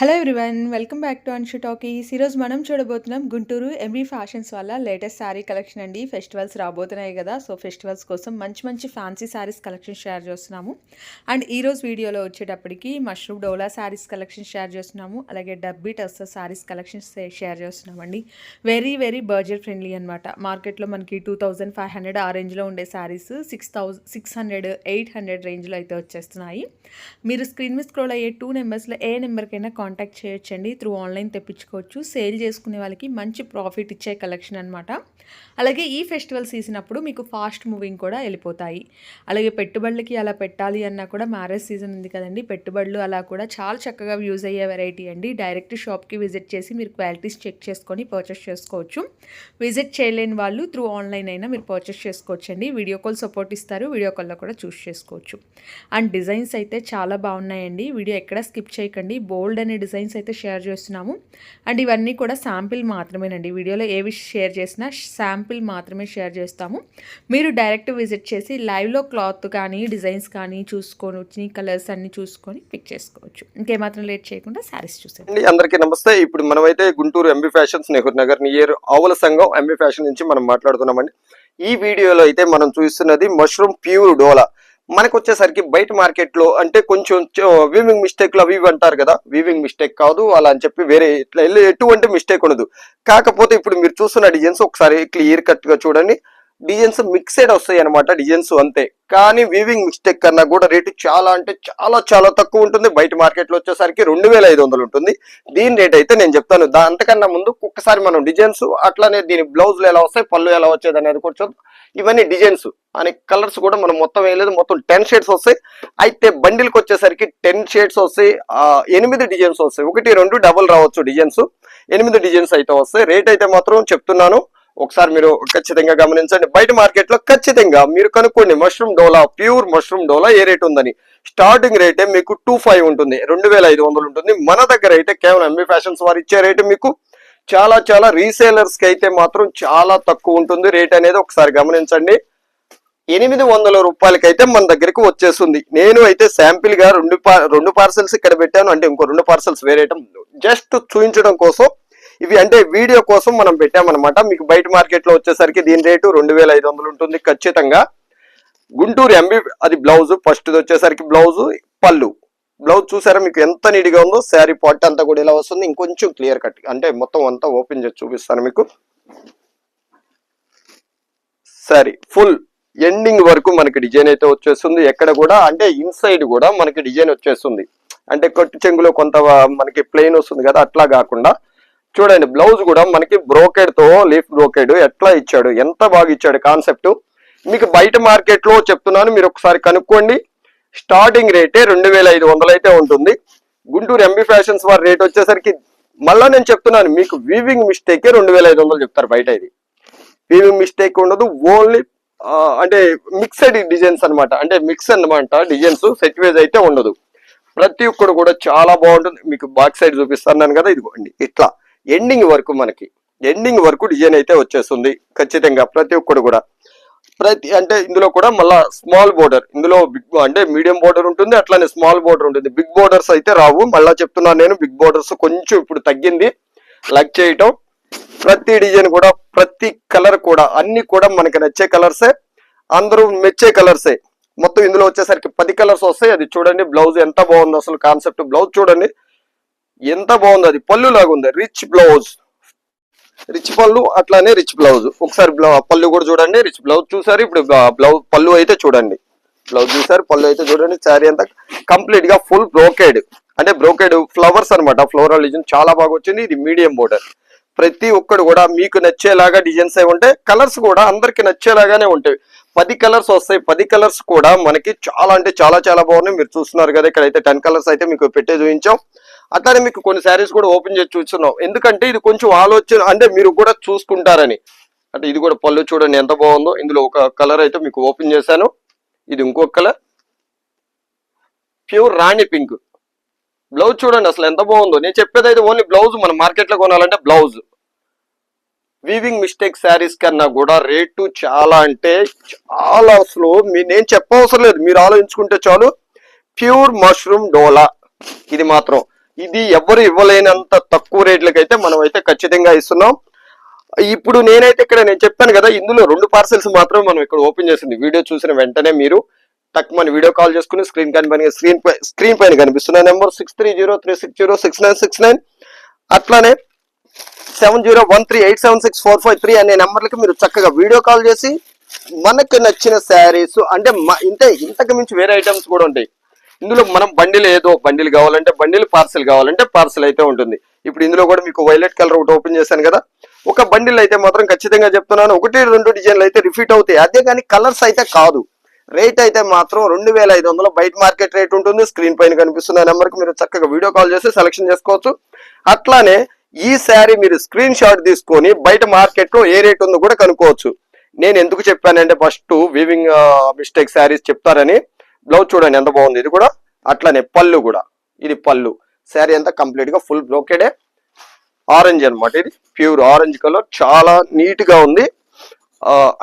Hello everyone welcome back to Anshu Talkies ఈరోజు మనం చూడబోతున్నాం గుంటూరు ఎంబీ ఫ్యాషన్స్ వల్ల లేటెస్ట్ శారీ కలెక్షన్ అండి. ఫెస్టివల్స్ రాబోతున్నాయి కదా సో ఫెస్టివల్స్ కోసం మంచి మంచి ఫ్యాన్సీ శారీస్ కలెక్షన్ షేర్ చేస్తున్నాము. అండ్ ఈరోజు వీడియోలో వచ్చేటప్పటికి mushroom dola saris collection share చేస్తున్నాము అలాగే డబ్బీ టస్సర్ శారీస్ కలెక్షన్ షేర్ చేస్తున్నామండి. వెరీ వెరీ బడ్జెట్ ఫ్రెండ్లీ అనమాట మార్కెట్లో మనకి టూ థౌజండ్ ఫైవ్ హండ్రెడ్ ఆ రేంజ్లో ఉండే saris six thousand six hundred eight hundred రేంజ్లో అయితే వచ్చేస్తున్నాయి. మీరు స్క్రీన్ మీద స్క్రోల్ అయ్యే టూ నెంబర్స్లో ఏ నెంబర్కైనా కాంటాక్ట్ చేయొచ్చండి. త్రూ ఆన్లైన్ తెప్పించుకోవచ్చు. సేల్ చేసుకునే వాళ్ళకి మంచి ప్రాఫిట్ ఇచ్చే కలెక్షన్ అనమాట అలాగే ఈ ఫెస్టివల్ సీజన్ అప్పుడు మీకు ఫాస్ట్ మూవింగ్ కూడా వెళ్ళిపోతాయి. అలాగే పెట్టుబడులకి అలా పెట్టాలి అన్నా కూడా మ్యారేజ్ సీజన్ ఉంది కదండి. పెట్టుబడులు అలా కూడా చాలా చక్కగా యూజ్ అయ్యే వెరైటీ అండి. డైరెక్ట్ షాప్కి విజిట్ చేసి మీరు క్వాలిటీస్ చెక్ చేసుకొని పర్చేస్ చేసుకోవచ్చు. విజిట్ చేయలేని వాళ్ళు త్రూ ఆన్లైన్ అయినా మీరు పర్చేస్ చేసుకోవచ్చు అండి వీడియో కాల్ సపోర్ట్ ఇస్తారు వీడియో కాల్లో కూడా చూస్ చేసుకోవచ్చు. అండ్ డిజైన్స్ అయితే చాలా బాగున్నాయండి. వీడియో ఎక్కడ స్కిప్ చేయకండి. బోల్డ్ అనే డిజైన్స్ అయితే షేర్ చేస్తున్నాము. అండ్ ఇవన్నీ కూడా శాంపిల్ మాత్రమేనండి. వీడియోలో ఏవి షేర్ చేసినా శాంపిల్ మాత్రమే షేర్ చేస్తాము. మీరు డైరెక్ట్ విజిట్ చేసి లైవ్లో క్లాత్ కానీ డిజైన్స్ కానీ చూసుకొని కలర్స్ అన్నీ చూసుకొని పిక్ చేసుకోవచ్చు. ఇంకేమాత్రం లేట్ చేయకుండా శారీస్ చూసాం అండి అందరికీ నమస్తే. ఇప్పుడు మనమైతే Guntur M B Fashions Nehru Nagar near ఆవుల సంఘం ఎంబీ ఫ్యాషన్ నుంచి మనం మాట్లాడుతున్నామండి. ఈ వీడియోలో అయితే మనం చూస్తున్నది మష్రూమ్ ప్యూర్ డోలా. మనకు వచ్చేసరికి బయట మార్కెట్లో అంటే కొంచెం వీవింగ్ మిస్టేక్లు అవి ఇవి అంటారు కదా. వీవింగ్ మిస్టేక్ కాదు అలా అని చెప్పి వేరే ఇట్లా వెళ్ళి ఎటువంటి మిస్టేక్ ఉండదు. కాకపోతే ఇప్పుడు మీరు చూస్తున్న డిజైన్స్ ఒకసారి క్లియర్ కట్గా చూడండి. డిజైన్స్ మిక్సెడ్ వస్తాయి అనమాట డిజైన్స్ అంతే. కానీ వీవింగ్ మిస్టేక్ కన్నా కూడా రేటు చాలా అంటే చాలా చాలా తక్కువ ఉంటుంది. బయట మార్కెట్లో వచ్చేసరికి రెండు వేల ఐదు వందలు ఉంటుంది. దీని రేట్ అయితే నేను చెప్తాను. అంతకన్నా ముందు ఒక్కసారి మనం డిజైన్స్ అట్లానే దీని బ్లౌజ్లు ఎలా వస్తాయి పళ్ళు ఎలా వచ్చేది అనేది కొంచెం ఇవన్నీ డిజైన్స్ అనే కలర్స్ కూడా మనం మొత్తం వేయలేదు మొత్తం టెన్ షేడ్స్ వస్తాయి. అయితే బండిల్కి వచ్చేసరికి టెన్ షేడ్స్ వస్తాయి. ఎనిమిది డిజైన్స్ వస్తాయి. ఒకటి రెండు డబుల్ రావచ్చు డిజైన్స్ ఎనిమిది డిజైన్స్ అయితే వస్తాయి. రేట్ అయితే మాత్రం చెప్తున్నాను. ఒకసారి మీరు ఖచ్చితంగా గమనించండి. బయట మార్కెట్లో ఖచ్చితంగా మీరు కనుక్కోండి mushroom dola pure mushroom dola ఏ రేట్ ఉందని. స్టార్టింగ్ రేటే మీకు టూ ఫైవ్ ఉంటుంది రెండు వేల ఐదు వందలు ఉంటుంది. మన దగ్గర అయితే కేవలం ఎంబీ ఫ్యాషన్స్ వారు ఇచ్చే రేటు మీకు చాలా చాలా రీసేలర్స్కి అయితే మాత్రం చాలా తక్కువ ఉంటుంది. రేట్ అనేది ఒకసారి గమనించండి. ఎనిమిది వందల రూపాయలకైతే మన దగ్గరికి వచ్చేస్తుంది. నేను అయితే శాంపిల్గా రెండు రెండు పార్సల్స్ ఇక్కడ పెట్టాను. అంటే ఇంకో రెండు పార్సల్స్ వేరే జస్ట్ చూపించడం కోసం ఇవి అంటే వీడియో కోసం మనం పెట్టామన్నమాట. మీకు బయట మార్కెట్లో వచ్చేసరికి దీని రేటు రెండు వేల ఐదు వందలు ఉంటుంది ఖచ్చితంగా. గుంటూరు ఎంబీ అది బ్లౌజ్ ఫస్ట్ది వచ్చేసరికి బ్లౌజ్ పళ్ళు. బ్లౌజ్ చూసారా మీకు ఎంత నీట్గా ఉందో? శారీ పాట్ అంతా కూడా ఇలా వస్తుంది. ఇంకొంచెం క్లియర్ కట్ అంటే మొత్తం అంతా ఓపెన్ చేసి చూపిస్తాను మీకు. సరే ఫుల్ ఎండింగ్ వరకు మనకి డిజైన్ అయితే వచ్చేస్తుంది. ఎక్కడ కూడా అంటే ఇన్సైడ్ కూడా మనకి డిజైన్ వచ్చేస్తుంది. అంటే కొట్టు చెంగులో కొంత మనకి ప్లెయిన్ వస్తుంది కదా అట్లా కాకుండా చూడండి బ్లౌజ్ కూడా మనకి బ్రోకెడ్తో లీఫ్ బ్రోకెడ్ ఎట్లా ఇచ్చాడు ఎంత బాగా ఇచ్చాడు కాన్సెప్ట్ మీకు బయట మార్కెట్లో చెప్తున్నాను మీరు ఒకసారి కనుక్కోండి. స్టార్టింగ్ రేటే రెండు వేల ఐదు వందలు అయితే ఉంటుంది. గుంటూరు ఎంబీ ఫ్యాషన్స్ వారి రేట్ వచ్చేసరికి మళ్ళా నేను చెప్తున్నాను మీకు వీవింగ్ మిస్టేకే రెండు వేల ఐదు వందలు చెప్తారు బయట ఇది. వీవింగ్ మిస్టేక్ ఉండదు ఓన్లీ అంటే మిక్సెడ్ డిజైన్స్ అనమాట అంటే మిక్స్ అనమాట డిజైన్స్ సెట్ వేజ్ అయితే ఉండదు. ప్రతి ఒక్కడు కూడా చాలా బాగుంటుంది. మీకు బాక్ సైడ్ చూపిస్తున్నాను కదా ఇదిగోండి ఇట్లా. ఎండింగ్ వరకు మనకి. ఎండింగ్ వరకు డిజైన్ అయితే వచ్చేస్తుంది. ఖచ్చితంగా ప్రతి ఒక్కడు కూడా. ప్రతి అంటే ఇందులో కూడా మళ్ళా స్మాల్ బోర్డర్ ఇందులో బిగ్ అంటే మీడియం బోర్డర్ ఉంటుంది అట్లానే స్మాల్ బోర్డర్ ఉంటుంది. బిగ్ బోర్డర్స్ అయితే రావు. మళ్ళా చెప్తున్నాను నేను బిగ్ బోర్డర్స్ కొంచెం ఇప్పుడు తగ్గింది. లక్ చేయటం. ప్రతి డిజైన్ కూడా ప్రతి కలర్ కూడా అన్ని కూడా మనకి నచ్చే కలర్సే అందరూ మెచ్చే కలర్సే మొత్తం ఇందులో వచ్చేసరికి పది కలర్స్ వస్తాయి. అది చూడండి బ్లౌజ్ ఎంత బాగుంది అసలు కాన్సెప్ట్ బ్లౌజ్ చూడండి. ఎంత బాగుంది అది? పళ్ళు లాగా ఉంది. రిచ్ బ్లౌజ్ రిచ్ పళ్ళు అట్లానే రిచ్ బ్లౌజ్ ఒకసారి బ్లౌ- పళ్ళు కూడా చూడండి. రిచ్ బ్లౌజ్ చూసారు? ఇప్పుడు బ్లౌజ్ పళ్ళు అయితే చూడండి. బ్లౌజ్ చూసారు? పళ్ళు అయితే చూడండి. శారీ అంతా కంప్లీట్గా ఫుల్ బ్రోకేడ్ అంటే బ్రోకేడ్ ఫ్లవర్స్ అన్నమాట. ఫ్లోరల్ డిజైన్ చాలా బాగా వచ్చింది. ఇది మీడియం బోర్డర్ ప్రతి ఒక్కడు కూడా మీకు నచ్చేలాగా డిజైన్స్ అయి ఉంటాయి కలర్స్ కూడా అందరికి నచ్చేలాగానే ఉంటాయి. పది కలర్స్ వస్తాయి. పది కలర్స్ కూడా మనకి చాలా అంటే చాలా చాలా బాగున్నాయి. మీరు చూస్తున్నారు కదా ఇక్కడ అయితే టెన్ కలర్స్ అయితే మీకు పెట్టే చూపించాం. అట్లానే మీకు కొన్ని శారీస్ కూడా ఓపెన్ చేసి చూస్తున్నాం ఎందుకంటే ఇది కొంచెం ఆలోచన అంటే మీరు కూడా చూసుకుంటారని. అంటే ఇది కూడా పళ్ళు చూడండి ఎంత బాగుందో. ఇందులో ఒక కలర్ అయితే మీకు ఓపెన్ చేశాను. ఇది ఇంకొక colour. Pure rani pink. Blouse చూడండి అసలు ఎంత బాగుందో. నేను చెప్పేది అయితే ఓన్లీ బ్లౌజ్ మన మార్కెట్లో కొనాలంటే బ్లౌజ్. వీవింగ్ మిస్టేక్ శారీస్ కన్నా కూడా రేటు చాలా అంటే చాలా అసలు మీ నేను చెప్పవసరం లేదు. మీరు ఆలోచించుకుంటే చాలు. Pure mushroom dola. ఇది మాత్రం. ఇది ఎవరు ఇవ్వలేనంత తక్కువ రేట్లకి అయితే మనం అయితే ఖచ్చితంగా ఇస్తున్నాం. ఇప్పుడు నేనైతే ఇక్కడ నేను చెప్పాను కదా ఇందులో రెండు పార్సెల్స్ మాత్రమే మనం ఇక్కడ ఓపెన్ చేసింది. వీడియో చూసిన వెంటనే మీరు టక్ వీడియో కాల్ చేసుకుని స్క్రీన్ కనిపని స్క్రీన్ స్క్రీన్ పైన కనిపిస్తున్న number six three zero three six zero six nine six nine అట్లానే seven zero one three eight seven six four five three అనే నెంబర్లకి మీరు చక్కగా వీడియో కాల్ చేసి మనకు నచ్చిన శారీస్ అంటే ఇంతే ఇంతకు మించి వేరే ఐటమ్స్ కూడా ఉంటాయి. ఇందులో మనం బండిలు ఏదో బండిలు కావాలంటే బండిలు పార్సెల్ కావాలంటే పార్సెల్ అయితే ఉంటుంది. ఇప్పుడు ఇందులో కూడా మీకు వైలెట్ కలర్ ఒకటి ఓపెన్ చేశాను కదా. ఒక బండిల్ అయితే మాత్రం ఖచ్చితంగా చెప్తున్నాను. ఒకటి రెండు డిజైన్లు అయితే రిఫీట్ అవుతాయి. అదే కానీ కలర్స్ అయితే కాదు. రేట్ అయితే మాత్రం రెండు వేల ఐదు వందలు. బయట మార్కెట్ రేట్ ఉంటుంది. స్క్రీన్ పైన కనిపిస్తున్న నెంబర్కి మీరు చక్కగా వీడియో కాల్ చేసి సెలెక్షన్ చేసుకోవచ్చు. అట్లానే ఈ శారీ మీరు స్క్రీన్ షాట్ తీసుకొని బయట మార్కెట్లో ఏ రేట్ ఉందో కూడా కనుక్కోవచ్చు. నేను ఎందుకు చెప్పానంటే ఫస్ట్ వీవింగ్ మిస్టేక్ శారీస్ చెప్తారని. బ్లౌజ్ చూడండి ఎంత బాగుంది. ఇది కూడా అట్లానే పళ్ళు కూడా. ఇది పళ్ళు. శారీ అంతా కంప్లీట్గా ఫుల్ బ్లోకెడే ఆరెంజ్ అనమాట ఇది. ప్యూర్ ఆరెంజ్ కలర్ చాలా నీట్గా ఉంది.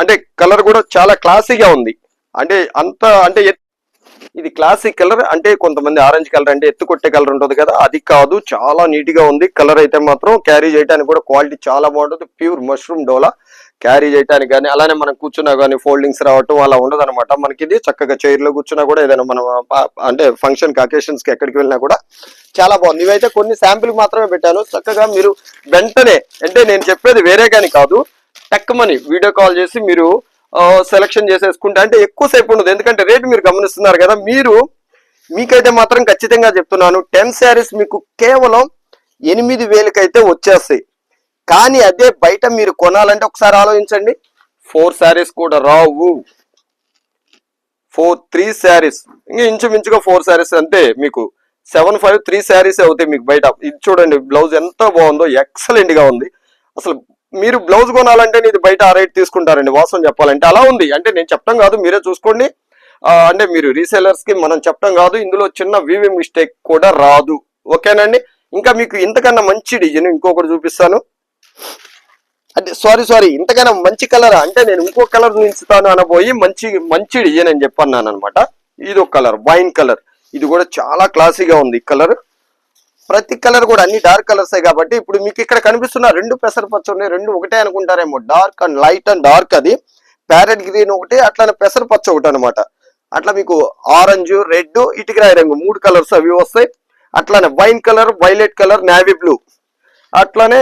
అంటే కలర్ కూడా చాలా క్లాసీగా ఉంది. అంటే అంత అంటే ఇది క్లాసిక్ కలర్ అంటే కొంతమంది ఆరెంజ్ కలర్ అంటే ఎత్తు కొట్టే కలర్ ఉంటుంది కదా అది కాదు. చాలా నీట్గా ఉంది. కలర్ అయితే మాత్రం క్యారీ చేయడానికి కూడా క్వాలిటీ చాలా బాగుంటుంది. ప్యూర్ మష్రూమ్ డోలా క్యారీ చేయడానికి కానీ అలానే మనం కూర్చున్నా కానీ ఫోల్డింగ్స్ రావటం అలా ఉండదు అనమాట మనకి ఇది చక్కగా చైర్లో కూర్చున్నా కూడా ఏదైనా మనం అంటే ఫంక్షన్కి అకేషన్స్కి ఎక్కడికి వెళ్ళినా కూడా చాలా బాగుంది. ఇవైతే కొన్ని శాంపిల్ మాత్రమే పెట్టాను. చక్కగా మీరు వెంటనే అంటే నేను చెప్పేది వేరే కానీ కాదు టక్కుమని వీడియో కాల్ చేసి మీరు సెలక్షన్ చేసేసుకుంటే అంటే ఎక్కువ సేపు ఉండదు. ఎందుకంటే రేట్ మీరు గమనిస్తున్నారు కదా మీరు మీకైతే మాత్రం ఖచ్చితంగా చెప్తున్నాను టెన్ శారీస్ మీకు కేవలం ఎనిమిది వేలకైతే వచ్చేస్తాయి. కానీ అదే బయట మీరు కొనాలంటే ఒకసారి ఆలోచించండి. ఫోర్ శారీస్ కూడా రావు. ఫోర్ త్రీ శారీస్ ఇంకా ఇంచుమించుగా ఫోర్ శారీస్ అంటే మీకు సెవెన్ ఫైవ్ త్రీ శారీస్ అవుతాయి మీకు బయట. ఇది చూడండి బ్లౌజ్ ఎంత బాగుందో ఎక్సలెంట్గా ఉంది. అసలు మీరు బ్లౌజ్ కొనాలంటే ఇది బయట ఆ రేట్ తీసుకుంటారండి. వాస్తవం చెప్పాలంటే అలా ఉంది. అంటే నేను చెప్పడం కాదు మీరే చూసుకోండి. అంటే మీరు రీసేలర్స్కి మనం చెప్పడం కాదు ఇందులో చిన్న వివి మిస్టేక్ కూడా రాదు. ఓకేనండి? ఇంకా మీకు ఇంతకన్నా మంచి డిజైన్ ఇంకొకటి చూపిస్తాను. అంటే సారీ సారీ ఇంతకన్నా మంచి కలర్ అంటే నేను ఇంకో కలర్ ఉంచుతాను అనబోయి మంచి మంచి డిజైన్ అని చెప్పన్నాను అనమాట ఇది ఒక కలర్ వైన్ కలర్ ఇది కూడా చాలా క్లాసీగా ఉంది కలర్ ప్రతి కలర్ కూడా అన్ని డార్క్ కలర్స్ కాబట్టి ఇప్పుడు మీకు ఇక్కడ కనిపిస్తున్న రెండు పెసర పచ్చ ఉన్నాయి రెండు ఒకటే అనుకుంటారేమో. Dark and light and dark అది. ప్యారెట్ గ్రీన్ ఒకటి అట్లానే పెసర పచ్చ ఒకటి అనమాట అట్లా మీకు ఆరెంజ్ రెడ్ ఇటుకరాయి రంగు మూడు కలర్స్ అవి వస్తాయి. అట్లానే wine colour violet colour navy blue. అట్లానే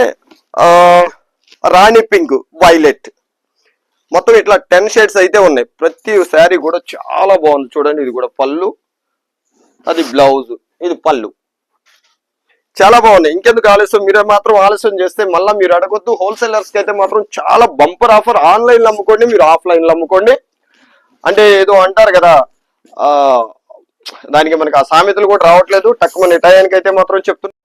రాణి పింక్ వైలెట్. మొత్తం ఇట్లా టెన్ షేడ్స్ అయితే ఉన్నాయి. ప్రతి శారీ కూడా చాలా బాగుంది. చూడండి ఇది కూడా పళ్ళు. అది బ్లౌజ్. ఇది పళ్ళు. చాలా బాగున్నాయి. ఇంకెందుకు ఆలస్యం? మీరే మాత్రం ఆలస్యం చేస్తే మళ్ళీ మీరు అడగొద్దు. హోల్సేలర్స్కి అయితే మాత్రం చాలా బంపర్ ఆఫర్. ఆన్లైన్లో అమ్ముకోండి మీరు ఆఫ్లైన్లో అమ్ముకోండి. అంటే ఏదో అంటారు కదా ఆ దానికి మనకి ఆ సామెతలు కూడా రావట్లేదు. తక్కువ టయానికి అయితే మాత్రం చెప్తున్నా.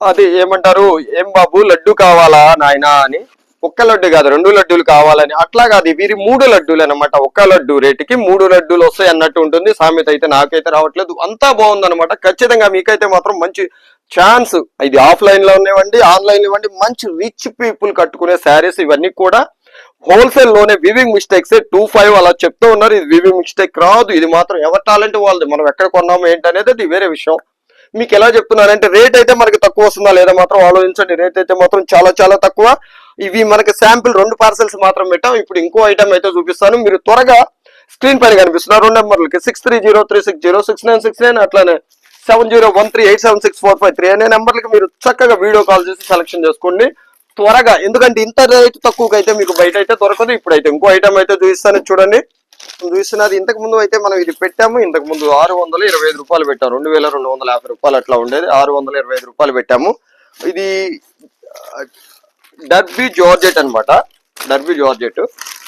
అది ఏమంటారు? ఏం బాబు లడ్డు కావాలా నాయనా అని. ఒక్క లడ్డు కాదు రెండు లడ్డూలు కావాలని. అట్లా కాదు వీరి మూడు లడ్డూలు అనమాట ఒక్క లడ్డు రేటుకి మూడు లడ్డూలు వస్తాయి అన్నట్టు ఉంటుంది. సామెత అయితే నాకైతే రావట్లేదు. అంతా బాగుంది అనమాట ఖచ్చితంగా మీకైతే మాత్రం మంచి ఛాన్స్ ఇది ఆఫ్లైన్లో ఇవ్వండి ఆన్లైన్ ఇవ్వండి మంచి రిచ్ పీపుల్ కట్టుకునే శారీస్ ఇవన్నీ కూడా హోల్సేల్లోనే వివింగ్ మిస్టేక్స్ టూ ఫైవ్ అలా చెప్తూ ఉన్నారు. ఇది వివింగ్ మిస్టేక్ రాదు. ఇది మాత్రం ఎవరి టాలెంట్ వాళ్ళది? మనం ఎక్కడ కొన్నాము ఏంటనేది అది వేరే విషయం. మీకు ఎలా చెప్తున్నానంటే రేట్ అయితే మనకి తక్కువ వస్తుందా లేదా మాత్రం ఆలోచించండి. రేట్ అయితే మాత్రం చాలా చాలా తక్కువ. ఇవి మనకి శాంపిల్ రెండు పార్సెల్స్ మాత్రం పెట్టాం. ఇప్పుడు ఇంకో ఐటమ్ అయితే చూపిస్తాను. మీరు త్వరగా స్క్రీన్ పైన కనిపిస్తున్నారు. రెండు నెంబర్లకి six three zero three six zero six nine six nine అట్లానే seven zero one three eight seven six four five three అనే నెంబర్లకి మీరు చక్కగా వీడియో కాల్ చేసి సెలెక్షన్ చేసుకోండి. త్వరగా ఎందుకంటే ఇంత రేట్ తక్కువగా అయితే మీకు బయట అయితే దొరకదు. ఇప్పుడైతే ఇంకో ఐటమ్ అయితే చూపిస్తాను చూడండి. చూస్తున్నది ఇంతకు ముందు అయితే మనం ఇది పెట్టాము. ఇంతకు ముందు ఆరు వందల ఇరవై ఐదు రూపాయలు పెట్టాము రెండు వేల రెండు వందల యాభై రూపాయలు అట్లా ఉండేది. ఆరు వందల ఇరవై ఐదు రూపాయలు పెట్టాము. ఇది ఆ, డర్బీ జార్జెట్ అనమాట డర్బీ జార్జెట్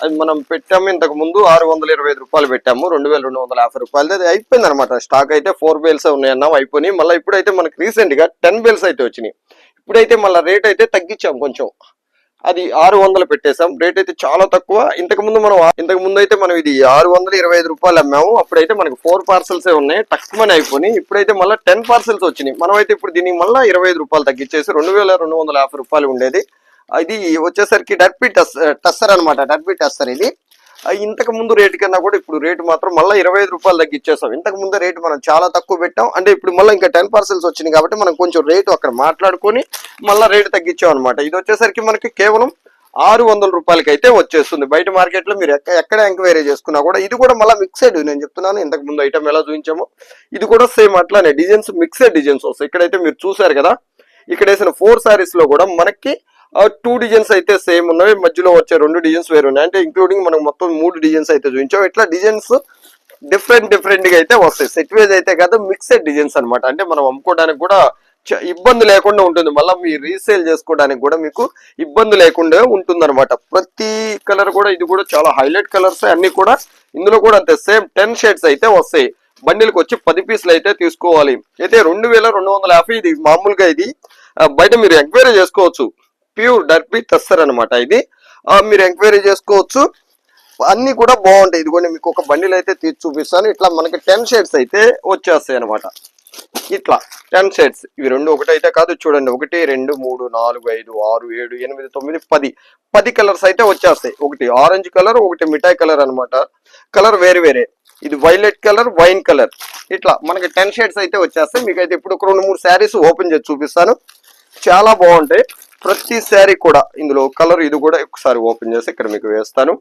అది మనం పెట్టాము ఇంతకు ముందు ఆరు వందల ఇరవై ఐదు రూపాయలు పెట్టాము రెండు వేల రెండు వందల యాభై రూపాయలు అది అయిపోయింది అనమాట స్టాక్ అయితే ఫోర్ బేల్స్ ఉన్నాయన్నాం అయిపోయి మళ్ళీ ఇప్పుడైతే మనకి రీసెంట్గా టెన్ బేల్స్ అయితే వచ్చినాయి. ఇప్పుడైతే మళ్ళీ రేట్ అయితే తగ్గించాం కొంచెం. అది ఆరు వందలు పెట్టేశాం. రేట్ అయితే చాలా తక్కువ. ఇంతకు ముందు మనం ఇంతకు ముందు అయితే మనం ఇది ఆరు వందల ఇరవై ఐదు రూపాయలు అమ్మాము. అప్పుడైతే మనకి ఫోర్ పార్సెల్స్ ఉన్నాయి తక్కువ అయిపోయి ఇప్పుడైతే మళ్ళీ టెన్ పార్సల్స్ వచ్చినాయి. మనం అయితే ఇప్పుడు దీనికి మళ్ళీ ఇరవై ఐదు రూపాయలు తగ్గించేసి రెండు వేల రెండు వందల యాభై రూపాయలు ఉండేది. ఇది వచ్చేసరికి డర్పీ టస్ టస్సర్ అనమాట డర్పీ టస్సర్ ఇది. ఇంతకు ముందు రేటు కన్నా కూడా ఇప్పుడు రేటు మాత్రం మళ్ళీ ఇరవై ఐదు రూపాయలు తగ్గించేస్తాం ఇంతకు ముందు రేటు మనం చాలా తక్కువ పెట్టాం. అంటే ఇప్పుడు మళ్ళీ ఇంకా టెన్ పర్సెంట్స్ వచ్చినాయి కాబట్టి మనం కొంచెం రేటు అక్కడ మాట్లాడుకొని మళ్ళీ రేటు తగ్గించాం అనమాట ఇది వచ్చేసరికి మనకి కేవలం ఆరు వందల రూపాయలకి అయితే వచ్చేస్తుంది. బయట మార్కెట్లో మీరు ఎక్క- ఎక్కడ ఎంక్వైరీ చేసుకున్నా కూడా ఇది కూడా మళ్ళీ మిక్సెడ్. నేను చెప్తున్నాను ఇంతకు ముందు ఐటమ్ ఎలా చూపించామో. ఇది కూడా సేమ్ అట్లానే డిజైన్స్ మిక్సెడ్ డిజైన్స్ వస్తాయి. ఇక్కడైతే మీరు చూసారు కదా ఇక్కడ వేసిన ఫోర్ శారీస్లో కూడా మనకి టూ డిజైన్స్ అయితే సేమ్ ఉన్నాయి మధ్యలో వచ్చే రెండు డిజైన్స్ వేరు ఉన్నాయి. అంటే ఇంక్లూడింగ్ మనం మొత్తం మూడు డిజైన్స్ అయితే చూపించాం. ఇట్లా డిజైన్స్ డిఫరెంట్ డిఫరెంట్గా అయితే వస్తాయి. సెట్ వేజ్ అయితే కాదు మిక్సెడ్ డిజైన్స్ అనమాట అంటే మనం అమ్ముకోవడానికి కూడా చ- ఇబ్బంది లేకుండా ఉంటుంది. మళ్ళీ మీరు రీసేల్ చేసుకోవడానికి కూడా మీకు ఇబ్బంది లేకుండా ఉంటుంది అనమాట ప్రతి కలర్ కూడా ఇది కూడా చాలా హైలైట్ కలర్స్ అన్ని కూడా ఇందులో కూడా అంతే. సేమ్ టెన్ షేడ్స్ అయితే వస్తాయి. బండిల్కి వచ్చి పది పీసులు అయితే తీసుకోవాలి. అయితే రెండు వేల రెండు వందల యాభై ఇది మామూలుగా ఇది బయట మీరు ఎంక్వైరీ చేసుకోవచ్చు. ప్యూర్ డర్బీ టస్సర్ అనమాట ఇది. మీరు ఎంక్వైరీ చేసుకోవచ్చు. అన్ని కూడా బాగుంటాయి. ఇదిగోండి మీకు ఒక బండిలు అయితే తీసి చూపిస్తాను. ఇట్లా మనకి టెన్ షేడ్స్ అయితే వచ్చేస్తాయి అనమాట ఇట్లా టెన్ షేడ్స్. ఇవి రెండు ఒకటైతే కాదు చూడండి. ఒకటి రెండు మూడు నాలుగు ఐదు ఆరు ఏడు ఎనిమిది తొమ్మిది పది. పది కలర్స్ అయితే వచ్చేస్తాయి. ఒకటి ఆరెంజ్ కలర్ ఒకటి మిఠాయి కలర్ అనమాట కలర్ వేరే వేరే. ఇది వైలెట్ కలర్ వైన్ కలర్. ఇట్లా మనకి టెన్ షేడ్స్ అయితే వచ్చేస్తాయి. మీకు అయితే ఇప్పుడు ఒక రెండు మూడు శారీస్ ఓపెన్ చేసి చూపిస్తాను. చాలా బాగుంటాయి. ప్రతి శారీ కూడా ఇందులో కలర్ ఇది కూడా ఒకసారి ఓపెన్ చేసి ఇక్కడ మీకు వేస్తాను.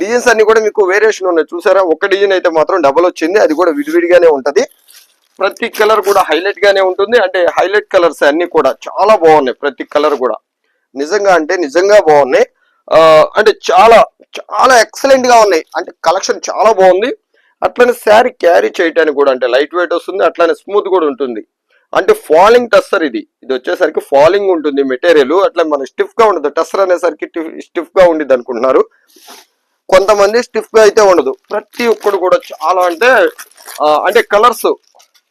డిజైన్స్ అన్ని కూడా మీకు వేరియేషన్ ఉన్నాయి. చూసారా? ఒక డిజైన్ అయితే మాత్రం డబల్ వచ్చింది. అది కూడా విడివిడిగానే ఉంటుంది. ప్రతి కలర్ కూడా హైలైట్ గానే ఉంటుంది. అంటే హైలైట్ కలర్స్ అన్ని కూడా చాలా బాగున్నాయి. ప్రతి కలర్ కూడా. నిజంగా అంటే నిజంగా బాగున్నాయి. అంటే చాలా చాలా ఎక్సలెంట్గా ఉన్నాయి. అంటే కలెక్షన్ చాలా బాగుంది. అట్లనే శారీ క్యారీ చేయడానికి కూడా అంటే లైట్ వెయిట్ వస్తుంది. అట్లానే స్మూత్ కూడా ఉంటుంది. అంటే ఫాలింగ్ టస్సర్ ఇది. ఇది వచ్చేసరికి ఫాలింగ్ ఉంటుంది మెటీరియల్. అట్లా మన స్టిఫ్గా ఉండదు. టస్సర్ అనేసరికి స్టిఫ్గా ఉండిద్ది అనుకుంటున్నారు. కొంతమంది స్టిఫ్గా అయితే ఉండదు. ప్రతి ఒక్కడు కూడా చాలా అంటే అంటే కలర్స్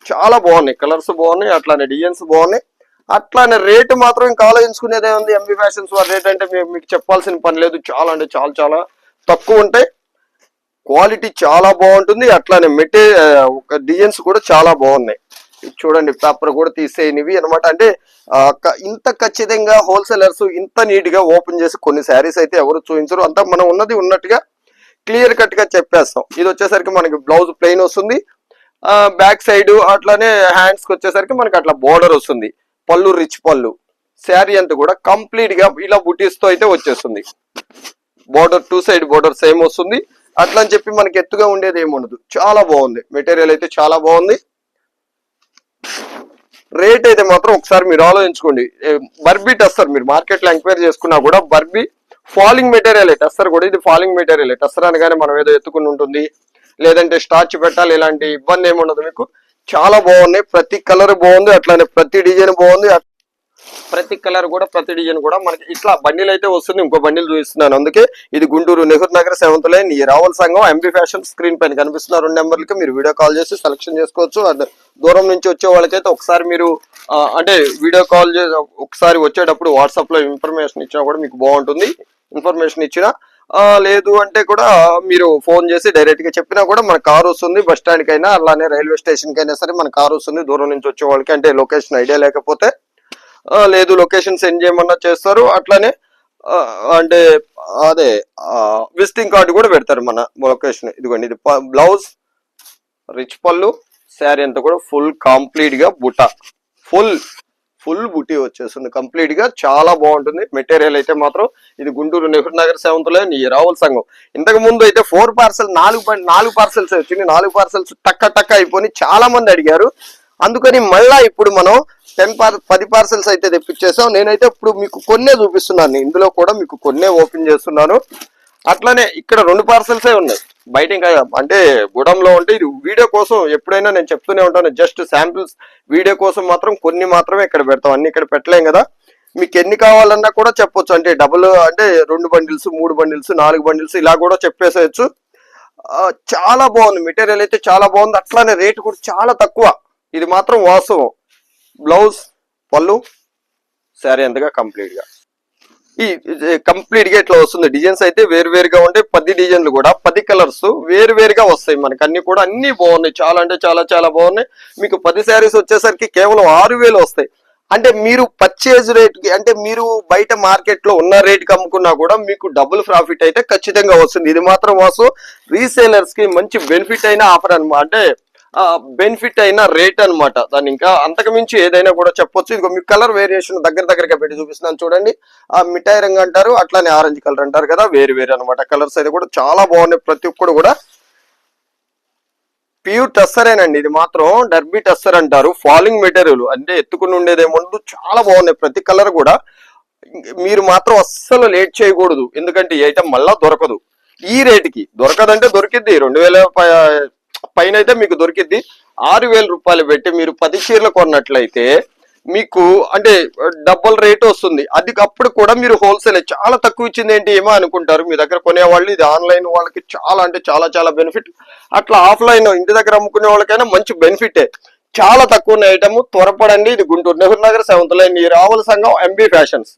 చాలా బాగున్నాయి. కలర్స్ బాగున్నాయి అట్లానే డిజైన్స్ బాగున్నాయి. అట్లానే రేటు మాత్రం ఇంకా ఆలోచించుకునేదే ఉంది. ఎంబీ ఫ్యాషన్స్ వారి రేట్ అంటే మేము మీకు చెప్పాల్సిన పని లేదు. చాలా అంటే చాలా చాలా తక్కువ ఉంటాయి. క్వాలిటీ చాలా బాగుంటుంది. అట్లానే మెటీరియల్ ఒక డిజైన్స్ కూడా చాలా బాగున్నాయి. చూడండి పేపర్ కూడా తీసేయనివి అనమాట అంటే క- ఇంత ఖచ్చితంగా హోల్సేలర్స్ ఇంత నీట్గా ఓపెన్ చేసి కొన్ని శారీస్ అయితే ఎవరు చూపించరు. అంతా మనం ఉన్నది ఉన్నట్టుగా క్లియర్ కట్గా చెప్పేస్తాం. ఇది వచ్చేసరికి మనకి బ్లౌజ్ ప్లెయిన్ వస్తుంది. బ్యాక్ సైడ్ అట్లానే హ్యాండ్స్కి వచ్చేసరికి మనకి అట్లా బోర్డర్ వస్తుంది. పళ్ళు రిచ్ పళ్ళు. శారీ అంతా కూడా కంప్లీట్గా ఇలా బుటీస్తో అయితే వచ్చేస్తుంది. Border two side border same వస్తుంది. అట్లా అని చెప్పి మనకి ఎత్తుగా ఉండేది ఏమి ఉండదు. చాలా బాగుంది. మెటీరియల్ అయితే చాలా బాగుంది. రేట్ అయితే మాత్రం ఒకసారి మీరు ఆలోచించుకోండి. బర్బీ టస్సర్ మీరు మార్కెట్లో ఎంక్వైరీ చేసుకున్నా కూడా బర్బీ ఫాలింగ్ మెటీరియల్ టస్సర్ కూడా ఇది ఫాలింగ్ మెటీరియల్. టస్సర్ అనగానే మనం ఏదో ఎత్తుకుని ఉంటుంది లేదంటే స్టార్చ్ పెట్టాలి ఇలాంటి ఇబ్బంది ఏమి ఉండదు మీకు. చాలా బాగున్నాయి ప్రతి కలర్ బాగుంది అట్లానే ప్రతి డిజైన్ బాగుంది ప్రతి కలర్ కూడా ప్రతి డిజైన్ కూడా మనకి ఇట్లా బండిలు అయితే వస్తుంది ఇంకో బండిలు చూపిస్తున్నాను. అందుకే ఇది గుంటూరు నెహ్రూ నగర్ సెవెంత్ లైన్. ఈ రావల్ సంఘం ఎంబీ ఫ్యాషన్ స్క్రీన్ పైన కనిపిస్తున్న రెండు నెంబర్లకి మీరు వీడియో కాల్ చేసి సెలెక్షన్ చేసుకోవచ్చు. అండ్ దూరం నుంచి వచ్చే వాళ్ళకైతే ఒకసారి మీరు అంటే వీడియో కాల్ చేసి ఒకసారి వచ్చేటప్పుడు వాట్సాప్లో ఇన్ఫర్మేషన్ ఇచ్చినా కూడా మీకు బాగుంటుంది. ఇన్ఫర్మేషన్ ఇచ్చినా లేదు అంటే కూడా మీరు ఫోన్ చేసి డైరెక్ట్గా చెప్పినా కూడా మన కార్ వస్తుంది బస్ స్టాండ్ కైనా అలానే రైల్వే స్టేషన్కి అయినా సరే మన కార్ వస్తుంది. దూరం నుంచి వచ్చే వాళ్ళకి అంటే లొకేషన్ ఐడియా లేకపోతే లేదు లొకేషన్ సెండ్ చేయమన్నా చేస్తారు. అట్లానే అంటే అదే విజిటింగ్ కార్డు కూడా పెడతారు మన లొకేషన్ ఇదిగోండి ఇది బ్లౌజ్ రిచ్ పళ్ళు శారీ అంతా కూడా ఫుల్ కంప్లీట్గా బుట్ట. ఫుల్ ఫుల్ బుట్టి వచ్చేస్తుంది. కంప్లీట్గా చాలా బాగుంటుంది. మెటీరియల్ అయితే మాత్రం ఇది గుంటూరు నెహ్రూ నగర్ సెవెంత్ ఈ రావుల సంఘం. ఇంతకు ముందు అయితే ఫోర్ పార్సల్ నాలుగు నాలుగు పార్సల్స్ వచ్చింది. నాలుగు పార్సల్స్ టక్క టక్క అయిపోయి చాలా మంది అడిగారు. అందుకని మళ్ళా ఇప్పుడు మనం టెన్ పార్ పది పార్సల్స్ అయితే తెప్పించేసాం. నేనైతే ఇప్పుడు మీకు కొన్నే చూపిస్తున్నాను. ఇందులో కూడా మీకు కొన్నే ఓపెన్ చేస్తున్నాను. అట్లానే ఇక్కడ రెండు పార్సల్సే ఉన్నాయి. బయట ఇంకా అంటే గుడంలో ఉంటే ఇది వీడియో కోసం ఎప్పుడైనా నేను చెప్తూనే ఉంటాను. జస్ట్ శాంపిల్స్ వీడియో కోసం మాత్రం కొన్ని మాత్రమే ఇక్కడ పెడతాం. అన్ని ఇక్కడ పెట్టలేం కదా. మీకు ఎన్ని కావాలన్నా కూడా చెప్పొచ్చు. అంటే డబుల్ అంటే రెండు బండిల్స్ మూడు బండిల్స్ నాలుగు బండిల్స్ ఇలా కూడా చెప్పేసేయచ్చు. చాలా బాగుంది. మెటీరియల్ అయితే చాలా బాగుంది. అట్లానే రేట్ కూడా చాలా తక్కువ. ఇది మాత్రం వాస్తవం. బ్లౌజ్ పళ్ళు శారీ అంతగా కంప్లీట్గా. ఈ కంప్లీట్గా ఇట్లా వస్తుంది. డిజైన్స్ అయితే వేరువేరుగా ఉంటాయి పది డిజైన్లు కూడా. పది కలర్స్ వేరువేరుగా వస్తాయి మనకి. అన్ని కూడా అన్ని బాగున్నాయి. చాలా అంటే చాలా చాలా బాగున్నాయి. మీకు పది శారీస్ వచ్చేసరికి కేవలం ఆరు వేలు వస్తాయి. అంటే మీరు పర్చేజ్ రేట్కి అంటే మీరు బయట మార్కెట్లో ఉన్న రేట్కి అమ్ముకున్నా కూడా మీకు డబుల్ ప్రాఫిట్ అయితే ఖచ్చితంగా వస్తుంది. ఇది మాత్రం వాసు రీసేలర్స్కి మంచి బెనిఫిట్ అయిన ఆఫర్ అనమాట అంటే బెనిఫిట్ అయిన రేట్ అన్నమాట. దాన్ని ఇంకా అంతకు మించి ఏదైనా కూడా చెప్పొచ్చు. ఇదిగో మీకు కలర్ వేరియేషన్ దగ్గర దగ్గరగా పెట్టి చూపిస్తున్నాను చూడండి. ఆ మిఠాయి రంగు అంటారు అట్లానే ఆరెంజ్ కలర్ అంటారు కదా వేరు వేరు అనమాట కలర్స్ అయితే కూడా చాలా బాగున్నాయి. ప్రతి ఒక్కడు కూడా ప్యూర్ టస్సరేనండి ఇది మాత్రం డర్బీ టస్సర్ అంటారు. ఫాలింగ్ మెటీరియల్ అంటే ఎత్తుకుని ఉండేదేముండదు. చాలా బాగున్నాయి ప్రతి కలర్ కూడా. మీరు మాత్రం అస్సలు లేట్ చేయకూడదు. ఎందుకంటే ఈ ఐటమ్ మళ్ళా దొరకదు. ఈ రేటుకి దొరకదంటే దొరికిద్ది. రెండు వేల పైన అయితే మీకు దొరికిద్ది. ఆరు వేల రూపాయలు పెట్టి మీరు పది చీరలు కొన్నట్లయితే మీకు అంటే డబుల్ రేట్ వస్తుంది. అది అప్పుడు కూడా మీరు హోల్సేల్. చాలా తక్కువ ఇచ్చింది ఏంటి ఏమో అనుకుంటారు. మీ దగ్గర కొనేవాళ్ళు ఇది ఆన్లైన్ వాళ్ళకి చాలా అంటే చాలా చాలా బెనిఫిట్. అట్లా ఆఫ్లైన్ ఇంటి దగ్గర అమ్ముకునే వాళ్ళకైనా మంచి బెనిఫిటే. చాలా తక్కువ ఉన్న ఐటమ్ త్వరపడండి. ఇది గుంటూరు నెహ్రూ నగర్ సెవెంత్ లైన్. రావుల సంఘం ఎంబీ ఫ్యాషన్స్.